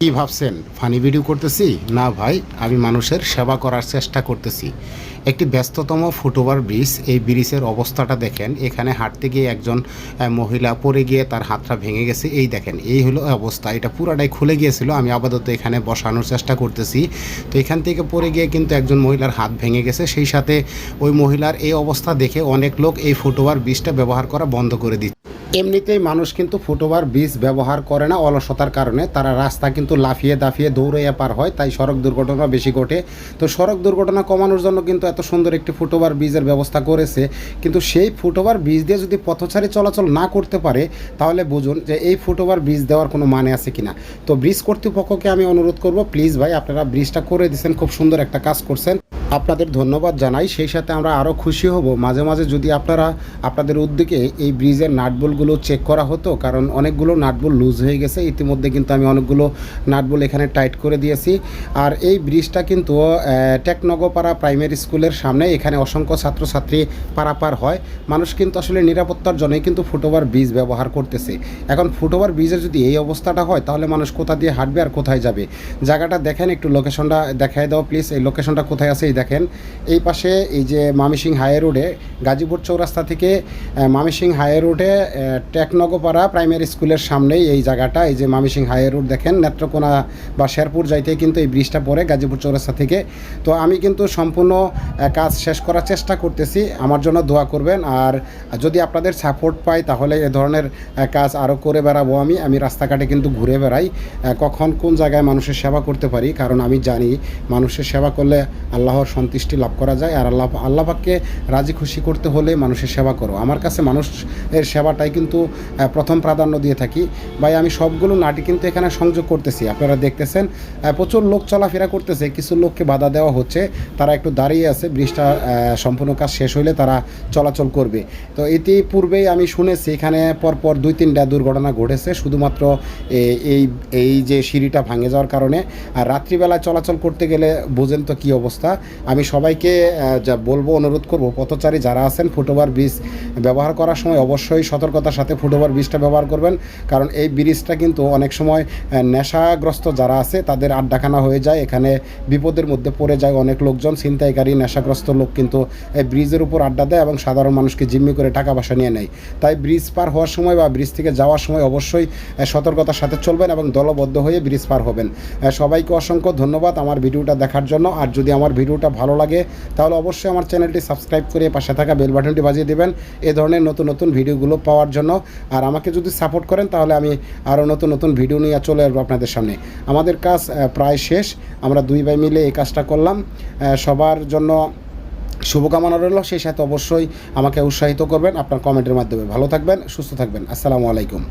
কি ভাবছেন? Funny video করতেছি? না ভাই, আমি মানুষের সেবা করার চেষ্টা করতেছি। একটি ব্যস্ততম ফুটওভার ব্রিজ, এই ব্রিজের অবস্থাটা দেখেন। এখানে হাঁটতে গিয়ে একজন মহিলা পড়ে গিয়ে তার হাতটা ভেঙে গেছে। এই দেখেন, এই হলো অবস্থা। এটা পুরাটাই খুলে গিয়েছিল। আমি আপাতত এখানে বসানোর চেষ্টা করতেছি। তো এখান থেকে পড়ে গিয়ে কিন্তু একজন মহিলার হাত ভেঙে গেছে। সেই সাথে ওই মহিলার এই অবস্থা দেখে অনেক লোক এই ফুটওভার ব্রিজটা ব্যবহার করা বন্ধ করে দিচ্ছে। এমনিতেই মানুষ কিন্তু ফুটওভার, ব্রিজ ব্যবহার করে না অলসতার কারণে। তারা রাস্তা কিন্তু লাফিয়ে দাফিয়ে দৌড়াইয়া পার হয়, তাই সড়ক দুর্ঘটনা বেশি ঘটে। তো সড়ক দুর্ঘটনা কমানোর জন্য কিন্তু এত সুন্দর একটি ফুটওভার, ব্রিজের ব্যবস্থা করেছে। কিন্তু সেই ফুটওভার, ব্রিজ দিয়ে যদি পথচারী চলাচল না করতে পারে, তাহলে বুঝুন যে এই ফুটওভার, ব্রিজ দেওয়ার কোনো মানে আছে কিনা। তো ব্রিজ কর্তৃপক্ষকে আমি অনুরোধ করব, প্লিজ ভাই, আপনারা ব্রিজটা করে দিয়েছেন, খুব সুন্দর একটা কাজ করছেন। আপনাদের ধন্যবাদ জানাই। সেই সাথে আমরা আরও খুশি হব। মাঝে মাঝে যদি আপনারা আপনাদের উদ্যোগে এই ব্রিজের নাটবলগুলো চেক করা হতো, কারণ অনেকগুলো নাটবল লুজ হয়ে গেছে। ইতিমধ্যে কিন্তু আমি অনেকগুলো নাটবল এখানে টাইট করে দিয়েছি। আর এই ব্রিজটা কিন্তু টেকনগোপাড়া প্রাইমারি স্কুলের সামনে এখানে অসংখ্য ছাত্রছাত্রী পারাপার হয়। মানুষ কিন্তু আসলে নিরাপত্তার জন্যই কিন্তু ফুটওভার ব্রিজ ব্যবহার করতেছে। এখন ফুটওভার ব্রিজের যদি এই অবস্থাটা হয়, তাহলে মানুষ কোথা দিয়ে হাঁটবে আর কোথায় যাবে? জায়গাটা দেখেন, একটু লোকেশনটা দেখায় দাও প্লিজ এই লোকেশনটা কোথায় আছে দেখেন, এই পাশে এই যে মামিসিং হাই রোডে, গাজীপুর চৌরাস্তা থেকে মামিসিং হাই রোডে টেকনগোপাড়া প্রাইমারি স্কুলের সামনেই এই জায়গাটা, এই যে মামিসিং হাই রোড দেখেন, নেত্রকোনা বা শেরপুর যাইতে কিন্তু এই ব্রিজটা পড়ে গাজীপুর চৌরাস্তা থেকে। তো আমি কিন্তু সম্পূর্ণ কাজ শেষ করার চেষ্টা করতেছি, আমার জন্য দোয়া করবেন। আর যদি আপনাদের সাপোর্ট পাই, তাহলে এ ধরনের কাজ আরও করে বেড়াবো আমি। আমি রাস্তাঘাটে কিন্তু ঘুরে বেড়াই কখন কোন জায়গায় মানুষের সেবা করতে পারি, কারণ আমি জানি মানুষের সেবা করলে আল্লাহর সন্তুষ্টি লাভ করা যায় আর আল্লাহ আল্লাহ পাককে রাজি খুশি করতে হলে মানুষের সেবা করো। আমার কাছে মানুষের সেবাটাই কিন্তু প্রথম প্রাধান্য দিয়ে থাকি। ভাই, আমি সবগুলো নাটি কিন্তু এখানে সংযোগ করতেছি। আপনারা দেখতেছেন প্রচুর লোক চলাফেরা করতেছে। কিছু লোককে বাধা দেওয়া হচ্ছে। তারা একটু দাঁড়িয়ে আছে। ব্রিজটা সম্পূর্ণ কাজ শেষ হইলে তারা চলাচল করবে। তো এটি পূর্বেই আমি শুনেছি। এখানে পরপর দুই তিনটা দুর্ঘটনা ঘটেছে। শুধুমাত্র এই এই যে সিঁড়িটা ভাঙে যাওয়ার কারণে। আর রাত্রিবেলা চলাচল করতে গেলে বোঝেন তো কী অবস্থা। আমি সবাইকে যা বলব, অনুরোধ করব, পথচারী যারা আছেন ফুটওভার ব্রিজ ব্যবহার করার সময় অবশ্যই সতর্কতার সাথে ফুটওভার ব্রিজটা ব্যবহার করবেন। কারণ এই ব্রিজটা কিন্তু অনেক সময় নেশাগ্রস্ত যারা আছে তাদের আড্ডাখানা হয়ে যায়, এখানে বিপদের মধ্যে পড়ে যায় অনেক লোকজন, ছিনতাইকারী, নেশাগ্রস্ত লোক কিন্তু এই ব্রিজের উপর আড্ডা দেয় এবং সাধারণ মানুষকে জিম্মি করে টাকা পয়সা নিয়ে নেয়। তাই ব্রিজ পার হওয়ার সময় বা ব্রিজ থেকে যাওয়ার সময় অবশ্যই সতর্কতার সাথে চলবেন এবং দলবদ্ধ হয়ে ব্রিজ পার হবেন। সবাইকে অসংখ্য ধন্যবাদ আমার ভিডিওটা দেখার জন্য। আর যদি আমার ভিডিওটা ভালো লাগে, তাহলে অবশ্যই আমার চ্যানেলটি সাবস্ক্রাইব করে পাশে থাকা বেল বাটনটি বাজিয়ে দেবেন এ ধরনের নতুন নতুন ভিডিওগুলো পাওয়ার জন্য। আর আমাকে যদি সাপোর্ট করেন, তাহলে আমি আরও নতুন নতুন ভিডিও নিয়ে চলে আসব আপনাদের সামনে। আমাদের কাজ প্রায় শেষ। আমরা দুই ভাই মিলে এই কাজটা করলাম। সবার জন্য শুভকামনা রইল। সেই সাথে অবশ্যই আমাকে উৎসাহিত করবেন। আপনার কমেন্টের মাধ্যমে। ভালো থাকবেন, সুস্থ থাকবেন। আসসালামু আলাইকুম।